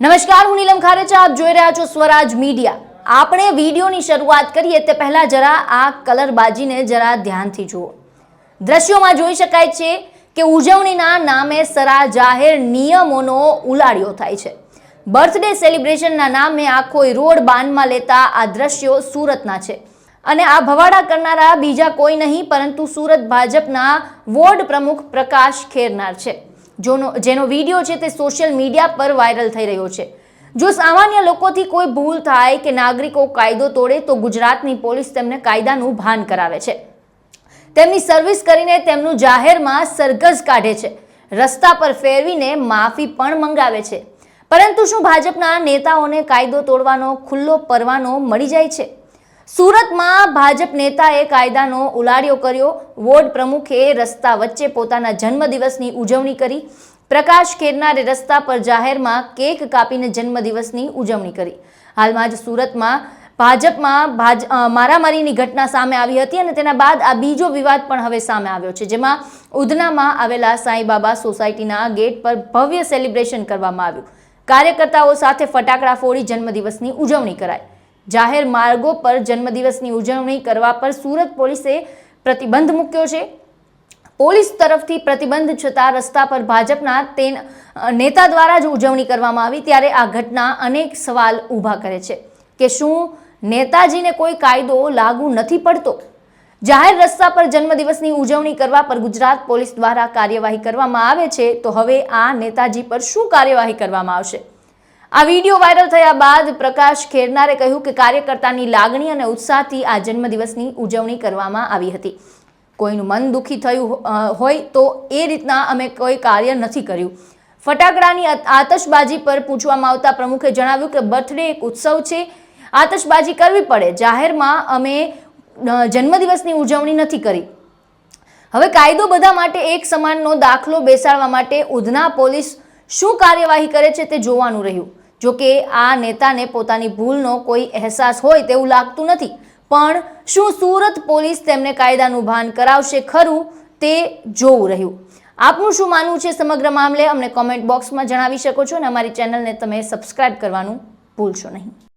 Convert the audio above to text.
નમસ્કાર, હું નીલમ ખારેચા, આપ જોઈ રહ્યા છો સ્વરાજ મીડિયા. આપણે વિડીયોની શરૂઆત કરીએ તે પહેલા જરા આ કલરબાજીને જરા ધ્યાનથી જુઓ. દ્રશ્યોમાં જોઈ શકાય છે કે ઉજવણીના નામે સરા જાહેર નિયમોનો ઉલાડિયો થાય છે. બર્થડે સેલિબ્રેશનના નામે આખો રોડ બાનમાં લેતા આ દ્રશ્યો સુરતના છે. અને આ ભવાડા કરનારા બીજા કોઈ નહીં, પરંતુ સુરત ભાજપના વોર્ડ પ્રમુખ પ્રકાશ ખેરનાર છે. જોનો જેનો વીડિયો છે તે સોશિયલ મીડિયા પર વાયરલ થઈ રહ્યો છે. જો સામાન્ય લોકોથી કોઈ ભૂલ થાય કે નાગરિકો કાયદો તોડે તો ગુજરાતની પોલીસ તેમને કાયદાનું ભાન કરાવે છે. તેમની સર્વિસ કરીને તેમનું જાહેરમાં સરઘસ કાઢે છે. રસ્તા પર ફેરવીને માફી પણ મંગાવે છે. પરંતુ શું ભાજપના નેતાઓને કાયદો તોડવાનો, ખુલ્લો પરવાનો મળી જાય છે? સુરતમાં ભાજપ નેતાએ કાયદાનો ઉલાડ્યો કર્યો. વોર્ડ પ્રમુખે રસ્તા વચ્ચે પોતાના જન્મદિવસની ઉજવણી કરી. પ્રકાશ ખેરનારે રસ્તા પર જાહેરમાં કેક કાપીને જન્મદિવસની ઉજવણી કરી. હાલમાં જ સુરતમાં ભાજપમાં ભાજ મારામારીની ઘટના સામે આવી હતી અને તેના બાદ આ બીજો વિવાદ પણ હવે સામે આવ્યો છે, જેમાં ઉધનામાં આવેલા સાંઈબાબા સોસાયટીના ગેટ પર ભવ્ય સેલિબ્રેશન કરવામાં આવ્યું. કાર્યકર્તાઓ સાથે ફટાકડા ફોડી જન્મદિવસની ઉજવણી કરાઈ. જાહેર માર્ગો પર જન્મદિવસની ઉજવણી કરવા પર સુરત પોલીસે પ્રતિબંધ મૂક્યો છે. પોલીસ તરફથી પ્રતિબંધ છતાં રસ્તા પર ભાજપના તે નેતા દ્વારા જ ઉજવણી કરવામાં આવી ત્યારે આ ઘટના અનેક સવાલ ઊભા કરે છે કે શું નેતાજીને કોઈ કાયદો લાગુ નથી પડતો? જાહેર રસ્તા પર જન્મદિવસની ઉજવણી કરવા પર ગુજરાત પોલીસ દ્વારા કાર્યવાહી કરવામાં આવે છે તો હવે આ નેતાજી પર શું કાર્યવાહી કરવામાં આવશે? આ વીડિયો વાયરલ થયા બાદ પ્રકાશ ખેરનારે કહ્યું કે કાર્યકર્તાની લાગણી અને ઉત્સાહથી આ જન્મદિવસની ઉજવણી કરવામાં આવી હતી. કોઈનું મન દુઃખી થયું હોય તો એ રીતના અમે કોઈ કાર્ય નથી કર્યું. ફટાકડાની આતશબાજી પર પૂછવામાં આવતા પ્રમુખે જણાવ્યું કે બર્થડે એક ઉત્સવ છે, આતશબાજી કરવી પડે. જાહેરમાં અમે જન્મદિવસની ઉજવણી નથી કરી. હવે કાયદો બધા માટે એક સમાનનો દાખલો બેસાડવા માટે ઉધના પોલીસ શું કાર્યવાહી કરે છે તે જોવાનું રહ્યું. જો કે આ નેતાને પોતાની ભૂલનો કોઈ અહેસાસ હોય તેવું લાગતું નથી. પણ શું સુરત પોલીસ તેમને કાયદાનું ભાન કરાવશે ખરું તે જોવું રહ્યું. આપનું શું માનવું છે સમગ્ર મામલે? અમને કોમેન્ટ બોક્સમાં જણાવી શકો છો અને અમારી ચેનલને તમે સબસ્ક્રાઇબ કરવાનું ભૂલશો નહીં.